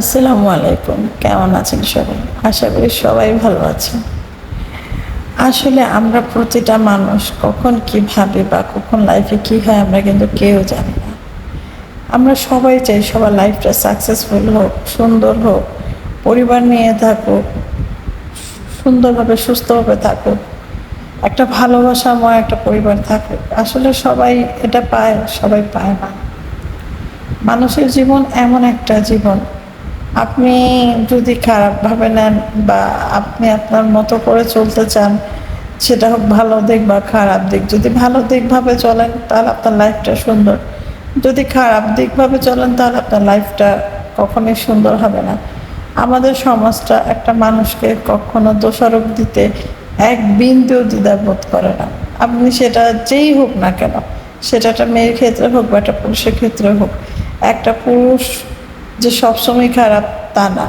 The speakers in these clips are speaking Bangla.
আসসালামু আলাইকুম। কেমন আছেন সবাই? আশা করি সবাই ভালো আছেন। আসলে আমরা প্রতিটা মানুষ কখন কি ভাবে বা কখন লাইফে কি হয় আমরা কিন্তু কেউ জানি না। আমরা সবাই চাই সবার লাইফটা সাকসেসফুল হোক, সুন্দর হোক, পরিবার নিয়ে থাকুক, সুন্দরভাবে, সুস্থভাবে থাকুক, একটা ভালোবাসাময় একটা পরিবার থাকুক। আসলে সবাই এটা পায়, সবাই পায় না। মানুষের জীবন এমন একটা জীবন আপনি যদি খারাপভাবে নেন বা আপনি আপনার মতো করে চলতে চান, সেটা হোক ভালো দিক বা খারাপ দিক। যদি ভালো দিকভাবে চলেন, তাহলে আপনার লাইফটা সুন্দর। যদি খারাপ দিকভাবে চলেন, তাহলে আপনার লাইফটা কখনোই সুন্দর হবে না। আমাদের সমাজটা একটা মানুষকে কখনো দোষারোপ দিতে এক বিন্দুও দ্বিধাবোধ করে না। আপনি সেটা যেই হোক না কেন, সেটা একটা মেয়ের ক্ষেত্রে হোক বা একটা পুরুষের ক্ষেত্রে হোক, একটা পুরুষ যে সবসময় খারাপ তা না।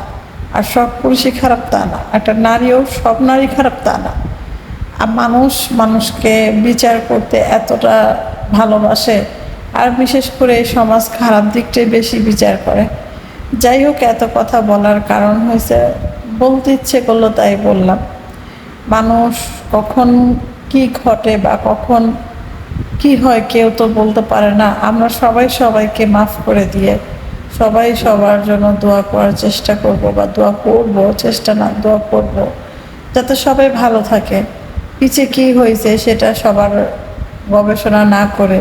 আর সব পুরুষই খারাপ তা না। একটা নারীও সব নারী খারাপ তা না। আর মানুষ মানুষকে বিচার করতে এতটা ভালোবাসে। আর বিশেষ করে সমাজ খারাপ দিকটাই বেশি বিচার করে। যাই হোক, এত কথা বলার কারণ হয়েছে। বলতে ইচ্ছে করল তাই বললাম। মানুষ কখন কি ঘটে বা কখন কি হয় কেউ তো বলতে পারে না। আমরা সবাই সবাইকে মাফ করে দিয়ে সবাই সবার জন্য দোয়া করার চেষ্টা করব বা দোয়া করব, চেষ্টা না, দোয়া করব, যাতে সবাই ভালো থাকে। পিছে কি হয়েছে সেটা সবার গবেষণা না করে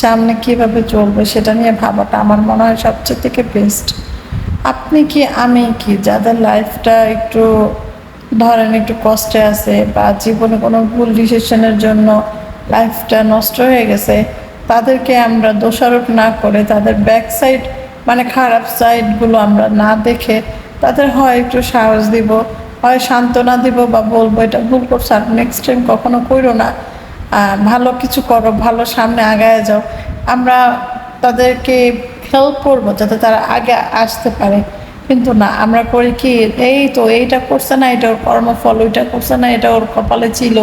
সামনে কীভাবে চলবে সেটা নিয়ে ভাবাটা আমার মনে হয় সবচেয়ে থেকে বেস্ট আপনি কি, আমি কি, যাদের লাইফটা একটু ধরেন একটু কষ্টে আছে বা জীবনে কোনো ভুল ডিসিশনের জন্য লাইফটা নষ্ট হয়ে গেছে, তাদেরকে আমরা দোষারোপ না করে তাদের ব্যাক সাইড মানে খারাপ সাইডগুলো আমরা না দেখে তাদের হয় একটু সাহস দিব, হয় সান্ত্বনা দিব বা বলব, এটা ভুল করছ, আর নেক্সট টাইম কখনো করো না। ভালো কিছু করো, ভালো সামনে আগায় যাও। আমরা তাদেরকে হেল্প করব যাতে তারা আগে আসতে পারে। কিন্তু না, আমরা করি কি, এই তো এইটা করছে না, এটা ওর কর্মফল, ওইটা করছে না, এটা ওর কপালে ছিল,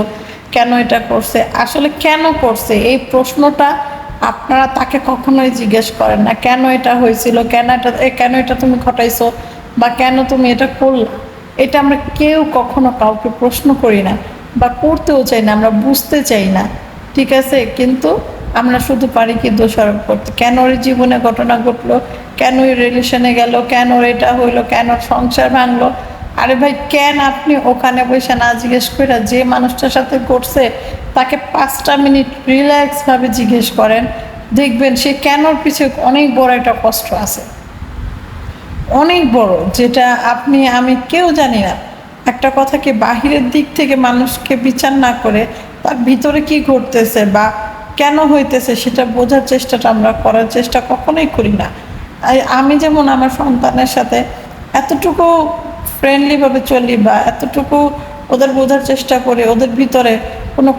কেন এটা করছে? আসলে কেন করছে? এই প্রশ্নটা আপনারা তাকে কখনোই জিজ্ঞেস করেন না, কেন এটা হয়েছিল, কেন এটা কেন এটা তুমি ঘটাইছো বা কেন তুমি এটা করলা? এটা আমরা কেউ কখনো কাউকে প্রশ্ন করি না বা করতেও চাই না, আমরা বুঝতে চাই না, ঠিক আছে? কিন্তু আমরা শুধু পারি কি দোষারোপ করতে। কেন ওর জীবনে ঘটনা ঘটলো? কেন ওই রিলেশনে গেল? কেন এটা হইল? কেন সংসার ভাঙলো? আরে ভাই, কেন আপনি ওখানে বসে না জিজ্ঞেস করে যে মানুষটার সাথে করছে তাকে পাঁচটা মিনিট রিল্যাক্সভাবে জিজ্ঞেস করেন। দেখবেন সে কেন ওর পিছিয়ে অনেক বড় একটা কষ্ট আছে। অনেক বড়, যেটা আপনি, আমি কেউ জানি না। একটা কথাকে বাহিরের দিক থেকে মানুষকে বিচার না করে তার ভিতরে কি ঘটতেছে বা কেন হইতেছে সেটা বোঝার চেষ্টাটা আমরা করার চেষ্টা কখনোই করি না। আমি যেমন আমার সন্তানের সাথে এতটুকু ফ্রেন্ডলিভাবে চলি বা এতটুকু ওদের বোঝার চেষ্টা করি, ওদের ভিতরে কোনো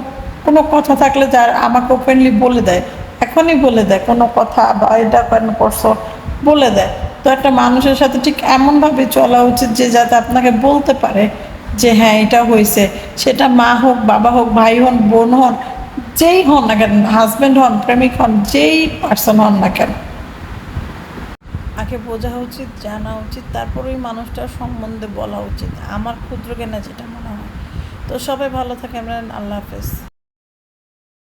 কোনো কথা থাকলে যার আমাকে ওপেনলি বলে দেয়। এখনই বলে দেয় কোনো কথা বা এটা কেন করছ, বলে দেয়। তো একটা মানুষের সাথে ঠিক এমনভাবে চলা উচিত যে যাতে আপনাকে বলতে পারে যে হ্যাঁ এটা হয়েছে। সেটা মা হোক, বাবা হোক, ভাই হন, বোন হন, যেই হন না কেন হাজব্যান্ড হন, প্রেমিক হন, যেই পার্সন হন না কেন। আগে বোঝা উচিত, জানা উচিত তারপরে ওই মানুষটার সম্বন্ধে বলা উচিত। আমার ক্ষুদ্র জ্ঞানে যেটা মনে হয়। তো সবাই ভালো থাকেন, আল্লাহ হাফেজ।